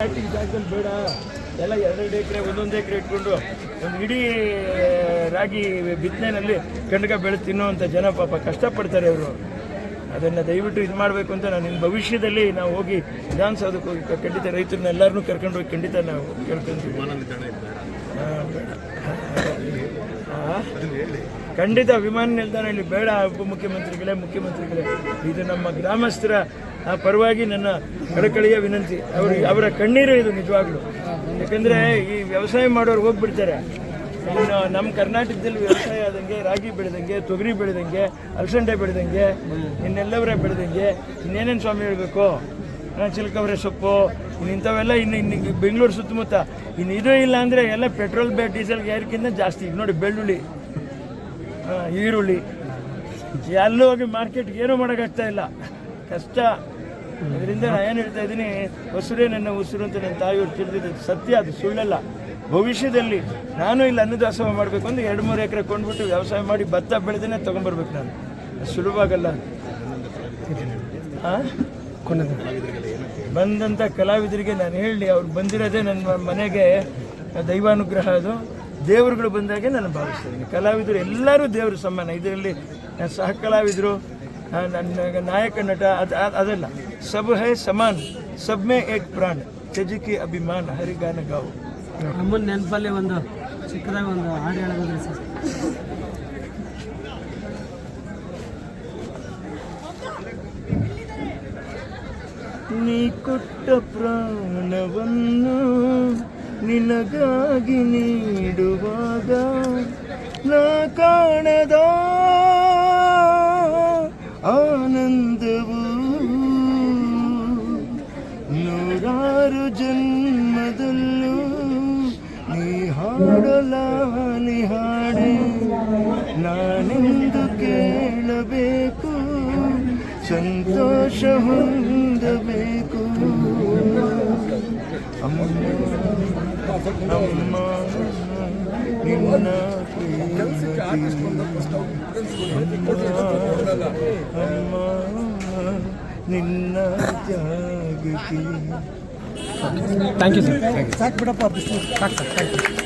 Plastic ಜಾಗದಲ್ಲಿ ಬೇಡ. ಎಲ್ಲ ಎರಡೆರಡು ಎಕರೆ ಒಂದೊಂದು ಎಕರೆ ಇಟ್ಕೊಂಡು ಒಂದು ಇಡೀ ರಾಗಿ ಬಿತ್ತನೆಯಲ್ಲಿ ಕಣ್ಗ ಬೆಳೆದು ತಿನ್ನುವಂಥ ಜನ ಪಾಪ ಕಷ್ಟಪಡ್ತಾರೆ ಅವರು ಅದನ್ನು ದಯವಿಟ್ಟು ಇದು ಮಾಡಬೇಕು ಅಂತ ನಾನು ಇನ್ನು ಭವಿಷ್ಯದಲ್ಲಿ ನಾವು ಹೋಗಿ ವಿಧಾನಸೌಧಕ್ಕೆ ಹೋಗಿ ಖಂಡಿತ ರೈತರನ್ನ ಎಲ್ಲರನ್ನೂ ಕರ್ಕೊಂಡು ಹೋಗಿ ಖಂಡಿತ ನಾವು ಕೇಳ್ಕೊಂತೀವಿ? ಖಂಡಿತ ವಿಮಾನ ನಿಲ್ದಾಣ ಇಲ್ಲಿ ಬೇಡ, ಉಪಮುಖ್ಯಮಂತ್ರಿಗಳೇ, ಮುಖ್ಯಮಂತ್ರಿಗಳೇ. ಇದು ನಮ್ಮ ಗ್ರಾಮಸ್ಥರ ಪರವಾಗಿ ನನ್ನ ಕಳಕಳಿಯ ವಿನಂತಿ. ಅವರು, ಅವರ ಕಣ್ಣೀರು ಇದು ನಿಜವಾಗ್ಲು. ಯಾಕಂದ್ರೆ ಈ ವ್ಯವಸಾಯ ಮಾಡೋರು ಹೋಗ್ಬಿಡ್ತಾರೆ. ಇನ್ನು ನಮ್ಮ ಕರ್ನಾಟಕದಲ್ಲಿ ವ್ಯವಸಾಯ ಆದಂಗೆ, ರಾಗಿ ಬೆಳೆದಂಗೆ, ತೊಗರಿ ಬೆಳೆದಂಗೆ, ಅಲಸಂಡೆ ಬೆಳೆದಂಗೆ, ಇನ್ನೆಲ್ಲವರೇ ಬೆಳೆದಂಗೆ ಇನ್ನೇನೇನು ಸ್ವಾಮಿ ಹೇಳಬೇಕು? ಚಿಲ್ಕವರೆ ಸೊಪ್ಪು ಇಂಥವೆಲ್ಲ ಇನ್ನು ಇನ್ನು ಬೆಂಗಳೂರು ಸುತ್ತಮುತ್ತ. ಇನ್ನು ಇದು ಇಲ್ಲ ಅಂದರೆ ಎಲ್ಲ ಪೆಟ್ರೋಲ್ ಬೇ ಡೀಸೆಲ್ ಗ್ಯಾರ್ಕಿಂತ ಜಾಸ್ತಿ ನೋಡಿ ಬೆಳ್ಳುಳ್ಳಿ. ಈರುಳ್ಳಿ. ಎಲ್ಲೂ ಹೋಗಿ ಮಾರ್ಕೆಟ್ಗೆ ಏನೂ ಮಾಡೋಕ್ಕಾಗ್ತಾ ಇಲ್ಲ. ಕಷ್ಟ. ಅದರಿಂದ ನಾನು ಏನು ಹೇಳ್ತಾ ಇದ್ದೀನಿ ಹೊಸರೇ ನನ್ನ ಉಸಿರು ಅಂತ ನನ್ನ ತಾಯಿಯವ್ರು ತಿಳಿದಿದ್ದು ಸತ್ಯ, ಅದು ಸುಳ್ಳಲ್ಲ. ಭವಿಷ್ಯದಲ್ಲಿ ನಾನು ಇಲ್ಲಿ ಅನ್ನದಾಸೋಹ ಮಾಡಬೇಕು ಅಂದ್ರೆ ಎರಡು ಮೂರು ಎಕರೆ ಕೊಂಡ್ಬಿಟ್ಟು ವ್ಯವಸಾಯ ಮಾಡಿ ಭತ್ತ ಬೆಳೆದೇ ತೊಗೊಂಬರ್ಬೇಕು ನಾನು. ಸುಲಭ ಹಾಂ ಬಂದಂಥ ಕಲಾವಿದರಿಗೆ ನಾನು ಹೇಳಿ, ಅವ್ರು ಬಂದಿರೋದೇ ನನ್ನ ಮನೆಗೆ ದೈವಾನುಗ್ರಹ ಅದು. ದೇವರುಗಳು ಬಂದಾಗೆ ನಾನು ಭಾವಿಸ್ತೀನಿ. ಕಲಾವಿದರು ಎಲ್ಲರೂ ದೇವರು ಸಮಾನ. ಇದರಲ್ಲಿ ಸಹ ಕಲಾವಿದರು ನನ್ನ ನಾಯಕ ನಟ, ಅದು ಅದಲ್ಲ. ಸಬ್ ಹೈ ಸಮಾನ್, ಸಬ್ ಮೇ ಏಕ್ ಪ್ರಾಣ್, ತ್ಯಜಿಕಿ ಅಭಿಮಾನ, ಹರಿಗಾನ ಗಾವು. ನಮ್ಮನ್ನು ನೆನಪಲ್ಲೇ ಒಂದು ಚಿಕ್ಕದಾಗಿ ಒಂದು ಹಾಡು ಹೇಳೋದ್ರೆ ಸರ್. ನೀ ಕೊಟ್ಟ ಪ್ರಾಣವನ್ನು ನಿನಗಾಗಿ ನೀಡುವಾಗ ನಾ ಕಾಣದ ಆನಂದವು. ನೂರಾರು ಜನ್ಮದಲ್ಲೂ ನೀ ಹಾಡಲ ಹಾಡೆ. ನಾನೆಂದು ಕೇಳಬೇಕು, ಸಂತೋಷ ಹೊಂದಬೇಕು. ಅಮ್ಮ. ಅಮ್ಮ ನಿನ್ನ ನಿನ್ನ ತ್ಯಾಗಕ್ಕೆ ಥ್ಯಾಂಕ್ ಯು ಸರ್ ಸಾಕು ಬಿಡಪ್ಪ ಬಿಸಿಲು ಸಾಕು ಸರ್ ಥ್ಯಾಂಕ್ ಯು